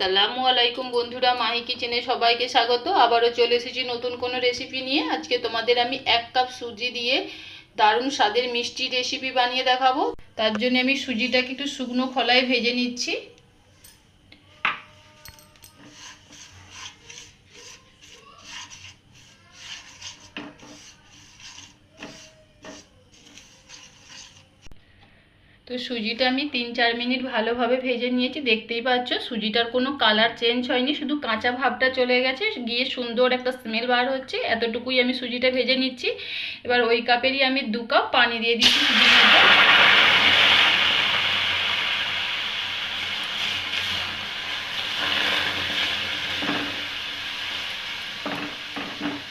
আসসালামু আলাইকুম বন্ধুরা, মাহি কিচেনে সবাইকে স্বাগত। আবারও চলে এসেছি নতুন কোনো রেসিপি নিয়ে। আজকে তোমাদের আমি এক কাপ সুজি দিয়ে দারুণ স্বাদের মিষ্টি রেসিপি বানিয়ে দেখাবো। তার জন্য আমি সুজিটাকে একটু শুকনো খলায় ভেজে নিচ্ছি। তো সুজিটা আমি তিন চার মিনিট ভালোভাবে ভেজে নিয়েছি, দেখতেই পাচ্ছ। সুজিটার কোনো কালার চেঞ্জ হয়নি, শুধু কাঁচা ভাবটা চলে গেছে। গিয়ে সুন্দর একটা স্মেল বার হচ্ছে, এতটুকুই আমি সুজিটা ভেজে নিচ্ছি। এবার ওই কাপেরই আমি দু কাপ পানি দিয়ে দিচ্ছি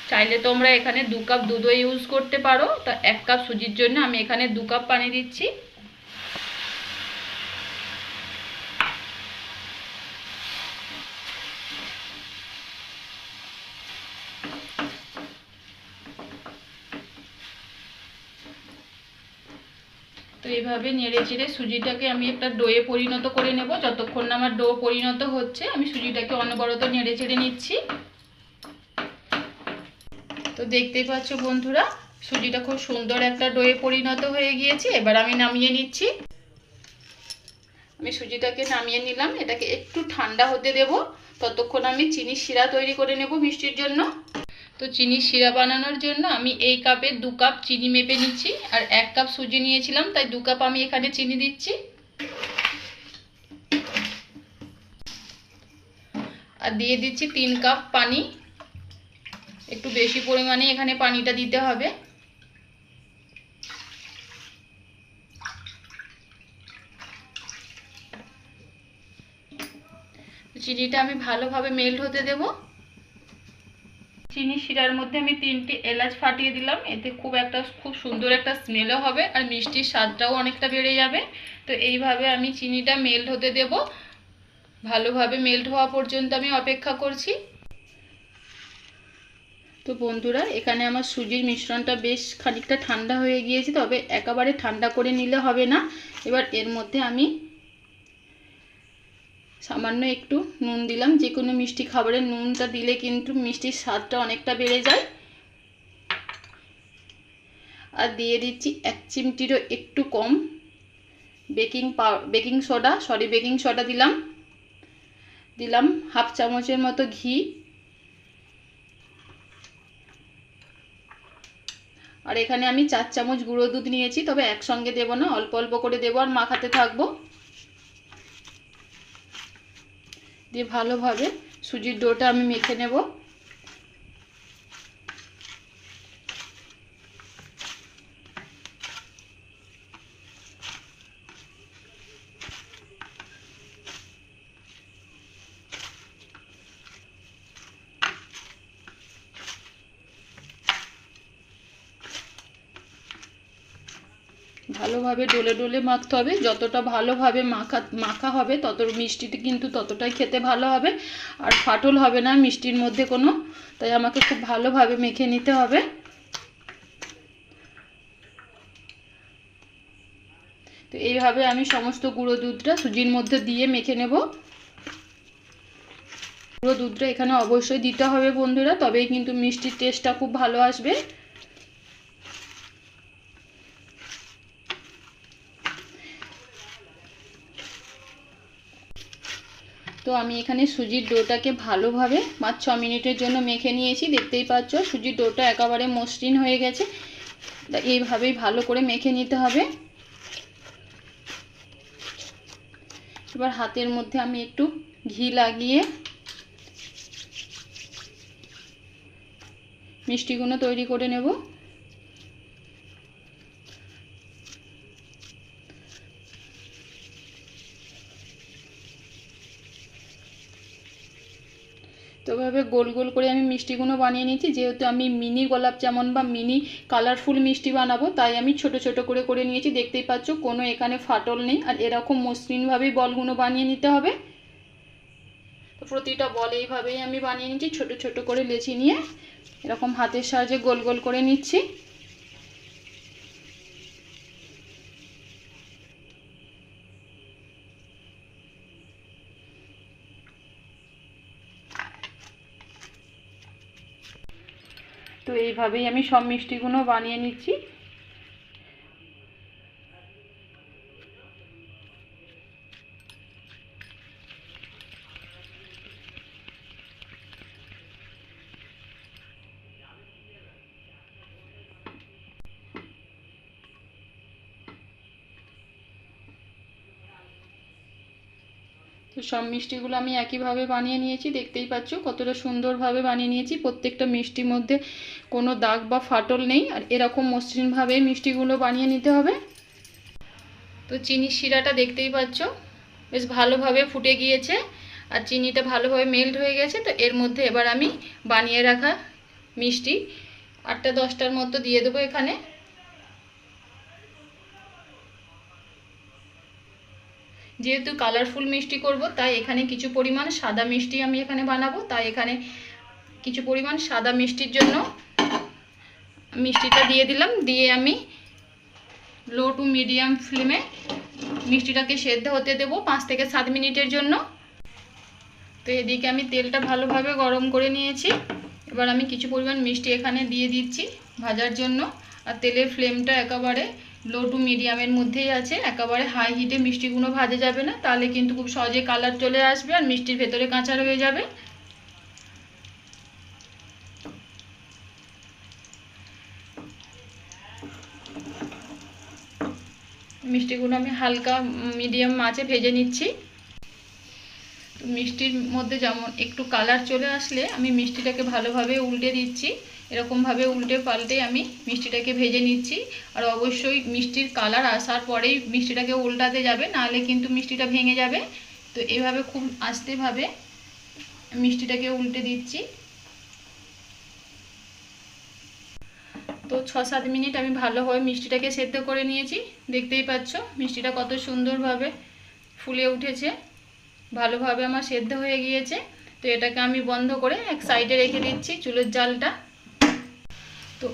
চাইলে তোমরা এখানে দু কাপ দুধও ইউজ করতে পারো। তা এক কাপ সুজির জন্য আমি এখানে দু কাপ পানি দিচ্ছি। এইভাবে নেড়ে চেড়ে সুজিটাকে আমি একটা ডোয়ে পরিণত করে নেব। যতক্ষণ না আমার ডো পরিণত হচ্ছে, আমি সুজিটাকে অনবরত নেড়ে চেড়ে নিচ্ছি। তো দেখতেই পাচ্ছ বন্ধুরা, সুজিটা খুব সুন্দর একটা ডোয়ে পরিণত হয়ে গিয়েছে। এবার আমি নামিয়ে নিচ্ছি। আমি সুজিটাকে নামিয়ে নিলাম। এটাকে একটু ঠান্ডা হতে দেব। ততক্ষণ আমি চিনি শিরা তৈরি করে নেব মিষ্টির জন্য। তো চিনি শিরা বানানোর জন্য আমি এই কাপে দু কাপ চিনি মেপে নিচ্ছি, আর এক কাপ সুজি নিয়েছিলাম, তাই দু কাপ আমি এখানে চিনি দিচ্ছি। আর দিয়ে দিচ্ছি তিন কাপ পানি। একটু বেশি পরিমাণে এখানে পানিটা দিতে হবে। চিনিটা আমি ভালোভাবে মেল্ট হতে দেবো। চিনি শিরার মধ্যে আমি তিনটি এলাচ ফাটিয়ে দিলাম। এতে খুব একটা খুব সুন্দর একটা স্মেলও হবে আর মিষ্টির স্বাদটাও অনেকটা বেড়ে যাবে। তো এইভাবে আমি চিনিটা মেল্ট হতে দেব। ভালোভাবে মেল্ট হওয়া পর্যন্ত আমি অপেক্ষা করছি। তো বন্ধুরা, এখানে আমার সুজির মিশ্রণটা বেশ খানিকটা ঠান্ডা হয়ে গিয়েছে, তবে একেবারে ঠান্ডা করে নিলে হবে না। এবার এর মধ্যে আমি সামান্য একটু নুন দিলাম। যে কোনো মিষ্টি খাবারের নুনটা দিলে কিন্তু মিষ্টির স্বাদটা অনেকটা বেড়ে যায়। আর দিয়ে দিচ্ছি এক চিমটিরও একটু কম। বেকিং পাউ baking soda, sorry, baking soda দিলাম। দিলাম হাফ চামচের মতো ঘি। আর এখানে আমি চার চামচ গুঁড়ো দুধ নিয়েছি, তবে একসঙ্গে দেবো না, অল্প অল্প করে দেবো আর মাখাতে থাকব। দিয়ে ভালোভাবে সুজির ডোটা আমি মেখে নেব। ভালোভাবে ডলে ডলে মাখতে হবে। যতটা ভালোভাবে মাখা মাখা হবে, তত মিষ্টিটি কিন্তু ততটাই খেতে ভালো হবে। আর ফাটল হবে না মিষ্টির মধ্যে কোনো। তাই আমাকে খুব ভালোভাবে মেখে নিতে হবে। তো এইভাবে আমি সমস্ত গুঁড়ো দুধটা সুজির মধ্যে দিয়ে মেখে নেব। গুঁড়ো দুধটা এখানে অবশ্যই দিতে হবে বন্ধুরা, তবেই কিন্তু মিষ্টির টেস্টটা খুব ভালো আসবে। তো আমি এখানে সুজির ডোটাকে ভালোভাবে পাঁচ ছ মিনিটের জন্য মেখে নিয়েছি। দেখতেই পাচ্ছ, সুজির ডোটা একেবারে মসৃণ হয়ে গেছে। এইভাবেই ভালো করে মেখে নিতে হবে। এবার হাতের মধ্যে আমি একটু ঘি লাগিয়ে মিষ্টিগুলো তৈরি করে নেব। এভাবে গোল গোল করে আমি মিষ্টিগুলো বানিয়ে নিয়েছি। যেহেতু আমি মিনি গোলাপ জামুন বা মিনি কালারফুল মিষ্টি বানাবো, তাই আমি ছোট ছোট করে করে নিয়েছি। দেখতেই পাচ্ছ, কোনো এখানে ফাটল নেই। আর এরকম মসৃণভাবেই বলগুলো বানিয়ে নিতে হবে। তো প্রতিটা বল এইভাবেই আমি বানিয়ে নিচ্ছি ছোট ছোট করে লেচি নিয়ে এরকম হাতের সাহায্যে গোল গোল করে নিচ্ছি। এইভাবেই আমি সব মিষ্টিগুলো বানিয়ে নিচ্ছি। তো সব মিষ্টিগুলো আমি একইভাবে বানিয়ে নিয়েছি, দেখতেই পাচ্ছ কতটা সুন্দরভাবে বানিয়ে নিয়েছি। প্রত্যেকটা মিষ্টির মধ্যে কোনো দাগ বা ফাটল নেই, আর এরকম মসৃণভাবে মিষ্টিগুলো বানিয়ে নিতে হবে। তো চিনির শিরাটা দেখতেই পাচ্ছ, বেশ ভালোভাবে ফুটে গিয়েছে, আর চিনিটা ভালোভাবে মেল্ট হয়ে গেছে। তো এর মধ্যে এবার আমি বানিয়ে রাখা মিষ্টি, আটটা দশটার মতো দিয়ে দেবো এখানে। যেহেতু কালারফুল মিষ্টি করব, তাই এখানে কিছু পরিমাণ সাদা মিষ্টি আমি এখানে বানাবো। তাই এখানে কিছু পরিমাণ সাদা মিষ্টির জন্য মিষ্টিটা দিয়ে দিলাম। দিয়ে আমি লো টু মিডিয়াম ফ্লেমে মিষ্টিটাকে সেদ্ধ হতে দেবো পাঁচ থেকে সাত মিনিটের জন্য। তো এদিকে আমি তেলটা ভালোভাবে গরম করে নিয়েছি। এবার আমি কিছু পরিমাণ মিষ্টি এখানে দিয়ে দিচ্ছি ভাজার জন্য। আর তেলের ফ্লেমটা একেবারে লো টু মিডিয়ামের মধ্যেই আছে, একেবারে হাই হিটে মিষ্টিগুলো ভাজা যাবে না, তাহলে কিন্তু খুব সহজে কালার চলে আসবে আর মিষ্টির ভেতরে কাঁচা রয়ে যাবে। মিষ্টিগুলো আমি হালকা মিডিয়াম মাছে ভেজে নিচ্ছি। মিষ্টির মধ্যে যেমন একটু কালার চলে আসলে, আমি মিষ্টিটাকে ভালোভাবে উল্টে দিচ্ছি। এরকমভাবে উল্টে পাল্টে আমি মিষ্টিটাকে ভেজে নিচ্ছি। আর অবশ্যই মিষ্টির কালার আসার পরেই মিষ্টিটাকে উল্টাতে যাবে, নাহলে কিন্তু মিষ্টিটা ভেঙে যাবে। তো এভাবে খুব আস্তেভাবে মিষ্টিটাকে উল্টে দিচ্ছি। তো ছ সাত মিনিট আমি ভালোভাবে মিষ্টিটাকে সেদ্ধ করে নিয়েছি। দেখতেই পাচ্ছ, মিষ্টিটা কত সুন্দরভাবে ফুলে উঠেছে। ভালোভাবে আমার সেদ্ধ হয়ে গিয়েছে। তো এটাকে আমি বন্ধ করে এক সাইডে রেখে দিচ্ছি চুলের জালটা। তো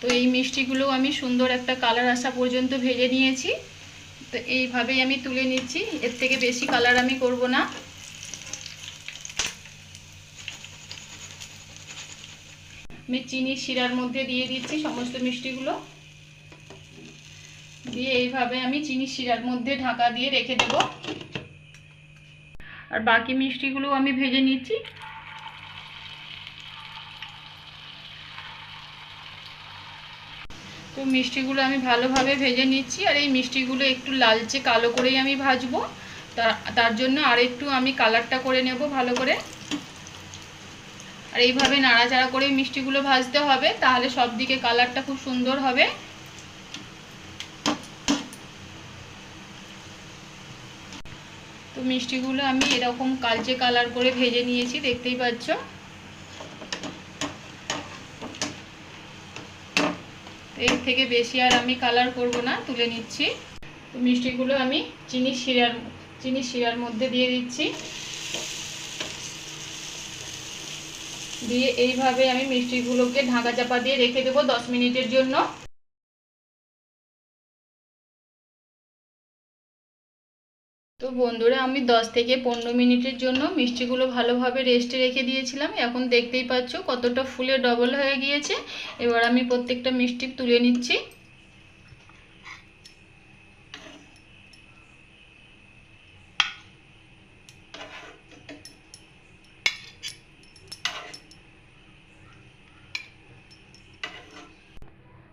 তো এই মিষ্টিগুলো আমি সুন্দর একটা কালার আসা পর্যন্ত ভেজে নিয়েছি। তো এইভাবেই আমি তুলে নিচ্ছি। এর থেকে বেশি কালার আমি করব না। আমি চিনি শিরার মধ্যে দিয়ে দিচ্ছি সমস্ত মিষ্টিগুলো। দিয়ে এইভাবে আমি চিনি শিরার মধ্যে ঢাকা দিয়ে রেখে দেব। আর বাকি মিষ্টিগুলো আমি ভেজে নিচ্ছি। তো মিষ্টিগুলো আমি ভালোভাবে ভেজে নিচ্ছি, আর এই মিষ্টিগুলো একটু লালচে কালো করেই আমি ভাজবো। তার জন্য আর একটু আমি কালারটা করে নেব ভালো করে। আর এইভাবে নাড়াচাড়া করে মিষ্টিগুলো ভাজতে হবে, তাহলে সব দিকে কালারটা খুব সুন্দর হবে। তো মিষ্টিগুলো আমি এরকম কালচে কালার করে ভেজে নিয়েছি, দেখতেই পাচ্ছ। এর থেকে বেশি আর আমি কালার করব না, তুলে নিচ্ছি। তো মিষ্টিগুলো আমি চিনি শিরার চিনি শিরার মধ্যে দিয়ে দিচ্ছি। দিয়ে এইভাবে আমি মিষ্টিগুলোকে ঢাকা চাপা দিয়ে রেখে দেবো দশ মিনিটের জন্য। তো বন্ধুরা, আমি দশ থেকে পনেরো মিনিটের জন্য মিষ্টিগুলো ভালোভাবে রেস্টে রেখে দিয়েছিলাম। এখন দেখতেই পাচ্ছ কতটা ফুলে ডবল হয়ে গিয়েছে। এবার আমি প্রত্যেকটা মিষ্টি তুলে নিচ্ছি।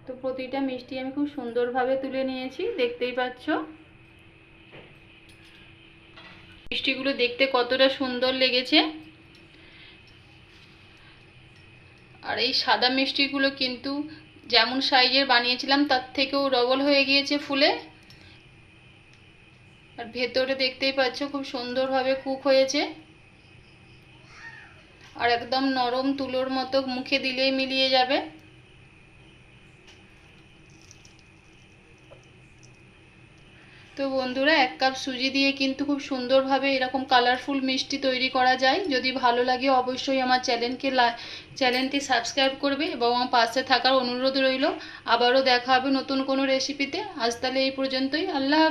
তো প্রতিটা মিষ্টি আমি খুব সুন্দরভাবে তুলে নিয়েছি, দেখতেই পাচ্ছ। মিষ্টিগুলো দেখতে কতটা সুন্দর লেগেছে। আর এই সাদা মিষ্টিগুলো কিন্তু যেমন সাইজের বানিয়েছিলাম, তার থেকেও ডবল হয়ে গিয়েছে ফুলে। আর ভেতরে দেখতেই পাচ্ছ খুব সুন্দরভাবে কুক হয়েছে। আর একদম নরম তুলোর মতো মুখে দিলেই মিলিয়ে যাবে। তো বন্ধুরা, এক কাপ সুজি দিয়ে কিন্তু খুব সুন্দরভাবে এরকম কালারফুল মিষ্টি তৈরি করা যায়। যদি ভালো লাগে অবশ্যই আমার চ্যানেলকে চ্যানেলটি সাবস্ক্রাইব করবে এবং আমার পাশে থাকার অনুরোধ রইল। আবারও দেখা হবে নতুন কোনো রেসিপিতে আজ তাহলে এই পর্যন্তই। আল্লাহ